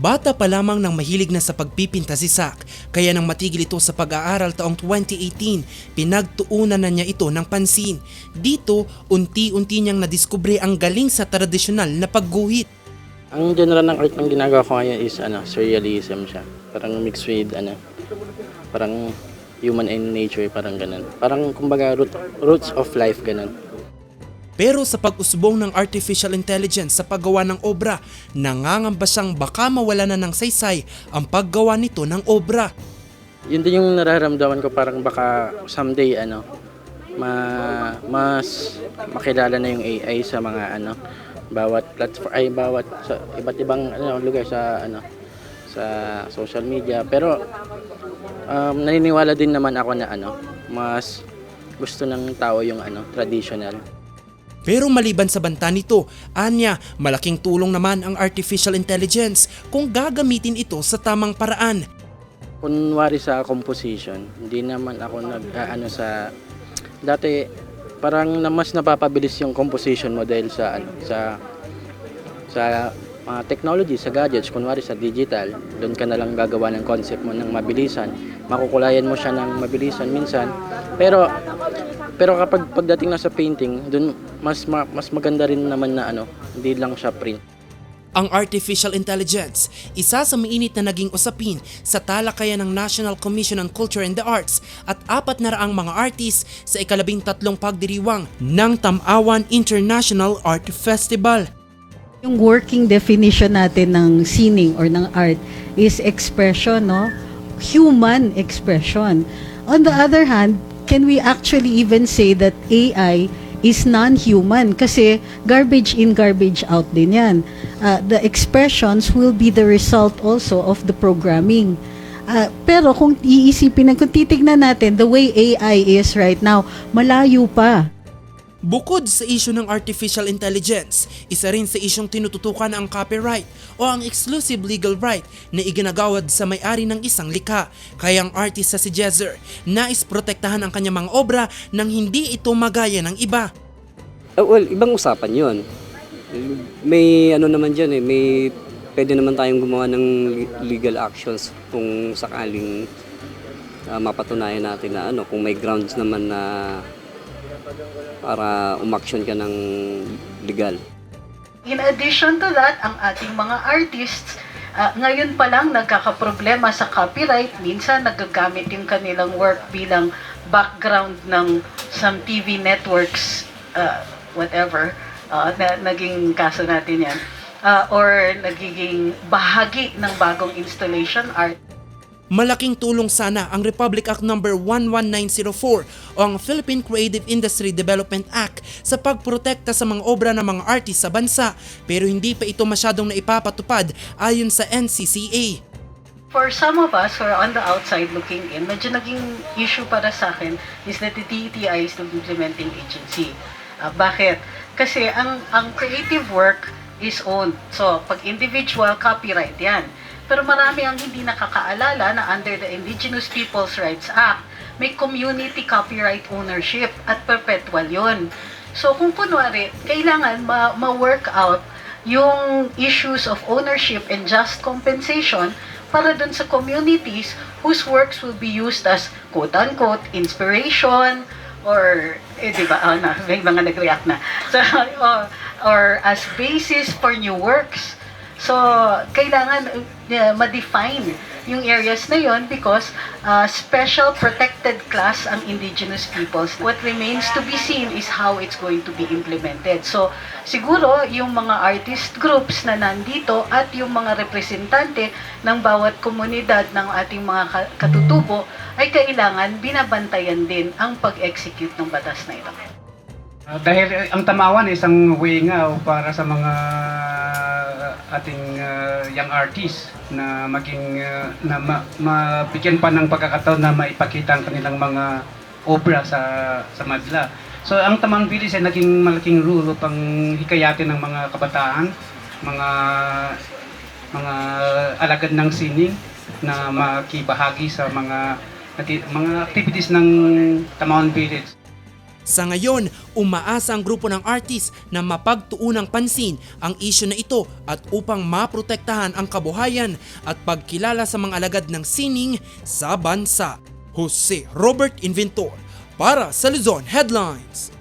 Bata pa lamang nang mahilig na sa pagpipinta si Zack, kaya nang matigil ito sa pag-aaral taong 2018, pinagtuunan na niya ito ng pansin. Dito, unti-unti niyang nadiskubre ang galing sa tradisyonal na pagguhit. Ang genre ng art ng ginagawa ko ngayon is ano, surrealism siya. Parang mixed with ano, parang human and nature, parang ganun. Parang kumbaga root, roots of life, ganun. Pero sa pag-usbong ng artificial intelligence sa paggawa ng obra, nangangamba siyang baka mawala na ng saysay ang paggawa nito ng obra. Yun din yung nararamdaman ko parang baka someday ano, ma, mas makilala na yung AI sa mga ano, bawat platform ay bawat sa iba't ibang ano lugar sa ano sa social media pero um, naniniwala din naman ako na ano mas gusto ng tao yung ano traditional Pero maliban sa banta nito, anya, malaking tulong naman ang artificial intelligence kung gagamitin ito sa tamang paraan. kunwari sa composition, hindi naman ako nag ano sa dati parang na mas napapabilis yung composition mo dahil sa ano sa sa mga technology, sa gadgets, kunwari sa digital, doon ka na lang gagawa ng concept mo ng mabilisan. Makukulayan mo siya ng mabilisan minsan. Pero pero kapag pagdating na sa painting, doon mas ma- mas maganda rin naman na ano, hindi lang siya print. Ang artificial intelligence, isa sa mainit na naging usapin sa talakayan ng National Commission on Culture and the Arts at apat na raang mga artist sa ikalabing tatlong pagdiriwang ng Tamawan International Art Festival. Yung working definition natin ng sining or ng art is expression, no? Human expression. On the other hand, can we actually even say that AI is non-human? Kasi garbage in, garbage out din yan. Uh, the expressions will be the result also of the programming. Uh, pero kung iisipin, kung titignan natin, the way AI is right now, malayo pa. Bukod sa isyu ng artificial intelligence, isa rin sa isyong tinututukan ang copyright o ang exclusive legal right na iginagawad sa may-ari ng isang likha. Kaya ang artist sa si Jezer, nais protektahan ang kanyang mga obra nang hindi ito magaya ng iba. Ah, well, ibang usapan yon. May ano naman dyan eh, may pwede naman tayong gumawa ng legal actions kung sakaling ah, mapatunayan natin na ano, kung may grounds naman na para umaksyon ka ng legal. In addition to that, ang ating mga artists, ah, ngayon pa lang nagkakaproblema sa copyright. Minsan nagagamit yung kanilang work bilang background ng some TV networks, ah, whatever, ah, na, naging kaso natin yan. Ah, or nagiging bahagi ng bagong installation art. Malaking tulong sana ang Republic Act No. 11904 o ang Philippine Creative Industry Development Act sa pagprotekta sa mga obra ng mga artist sa bansa pero hindi pa ito masyadong naipapatupad ayon sa NCCA. For some of us who are on the outside looking in, medyo naging issue para sa akin is that the DETI is the implementing agency. Ah, bakit? Kasi ang, ang creative work is owned. So, pag individual, copyright yan. Pero marami ang hindi nakakaalala na under the Indigenous Peoples' Rights Act, may community copyright ownership at perpetual yon. So, kung kunwari, kailangan ma- ma-work out yung issues of ownership and just compensation para dun sa communities whose works will be used as quote-unquote inspiration or eh di ba oh, na, may mga nag-react na so, or, or as basis for new works so kailangan uh, ma-define yung areas na yon because uh, special protected class ang indigenous peoples. What remains to be seen is how it's going to be implemented. So, siguro yung mga artist groups na nandito at yung mga representante ng bawat komunidad ng ating mga ka- katutubo ay kailangan binabantayan din ang pag-execute ng batas na ito. Ah, dahil ang tamawan isang way nga para sa mga ating ah, young artists na maging ah, na ma, mabigyan pa ng pagkakataon na maipakita ang kanilang mga obra sa sa madla. So ang Tamang Bilis ay naging malaking rule upang hikayatin ng mga kabataan, mga mga alagad ng sining na makibahagi sa mga mga activities ng Tamawan Village. Sa ngayon, umaasa ang grupo ng artist na mapagtuunang pansin ang isyu na ito at upang maprotektahan ang kabuhayan at pagkilala sa mga alagad ng sining sa bansa. Jose Robert Inventor para sa Luzon Headlines.